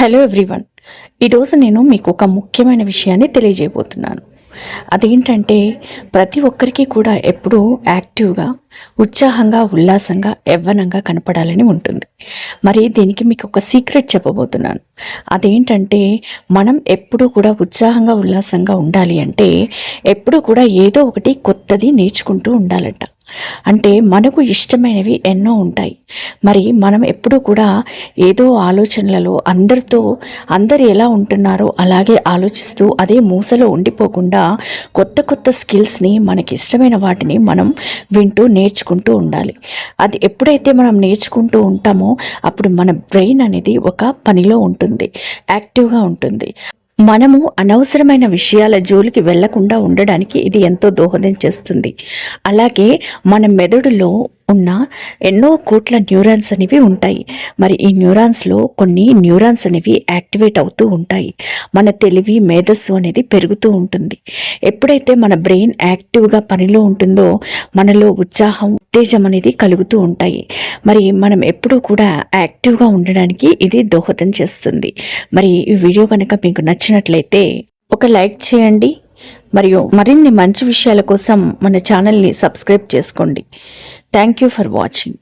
Hello everyone ఈరోజు నేను మీకు ఒక ముఖ్యమైన విషయాన్ని తెలియజేయబోతున్నాను. అదేంటంటే ప్రతి ఒక్కరికి కూడా ఎప్పుడూ యాక్టివ్గా ఉత్సాహంగా ఉల్లాసంగా యవ్వనంగా కనపడాలని ఉంటుంది. మరి దీనికి మీకు ఒక సీక్రెట్ చెప్పబోతున్నాను. అదేంటంటే మనం ఎప్పుడూ కూడా ఉత్సాహంగా ఉల్లాసంగా ఉండాలి అంటే ఎప్పుడూ కూడా ఏదో ఒకటి కొత్తది నేర్చుకుంటూ ఉండాలంట. అంటే మనకు ఇష్టమైనవి ఎన్నో ఉంటాయి. మరి మనం ఎప్పుడూ కూడా ఏదో ఆలోచనలలో అందరితో అందరు ఎలా ఉంటున్నారో అలాగే ఆలోచిస్తూ అదే మూసలో ఉండిపోకుండా కొత్త కొత్త స్కిల్స్ని మనకి ఇష్టమైన వాటిని మనం వింటూ నేర్చుకుంటూ ఉండాలి. అది ఎప్పుడైతే మనం నేర్చుకుంటూ ఉంటామో అప్పుడు మన బ్రెయిన్ అనేది ఒక పనిలో ఉంటుంది. యాక్టివ్గా ఉంటుంది. మనము అనవసరమైన విషయాల జోలికి వెళ్ళకుండా ఉండడానికి ఇది ఎంతో దోహదం చేస్తుంది. అలాగే మన మెదడులో ఉన్న ఎన్నో కోట్ల న్యూరాన్స్ అనేవి ఉంటాయి. మరి ఈ న్యూరాన్స్లో కొన్ని న్యూరాన్స్ అనేవి యాక్టివేట్ అవుతూ ఉంటాయి. మన తెలివి మేధస్సు అనేది పెరుగుతూ ఉంటుంది. ఎప్పుడైతే మన బ్రెయిన్ యాక్టివ్గా పనిలో ఉంటుందో మనలో ఉత్సాహం ఉత్తేజం అనేది కలుగుతూ ఉంటాయి. మరి మనం ఎప్పుడూ కూడా యాక్టివ్గా ఉండడానికి ఇది దోహదం చేస్తుంది. మరి ఈ వీడియో కనుక మీకు నచ్చినట్లయితే ఒక లైక్ చేయండి. మరియు మరిన్ని మంచి విషయాల కోసం మన ఛానల్ని సబ్స్క్రైబ్ చేసుకోండి. Thank you for watching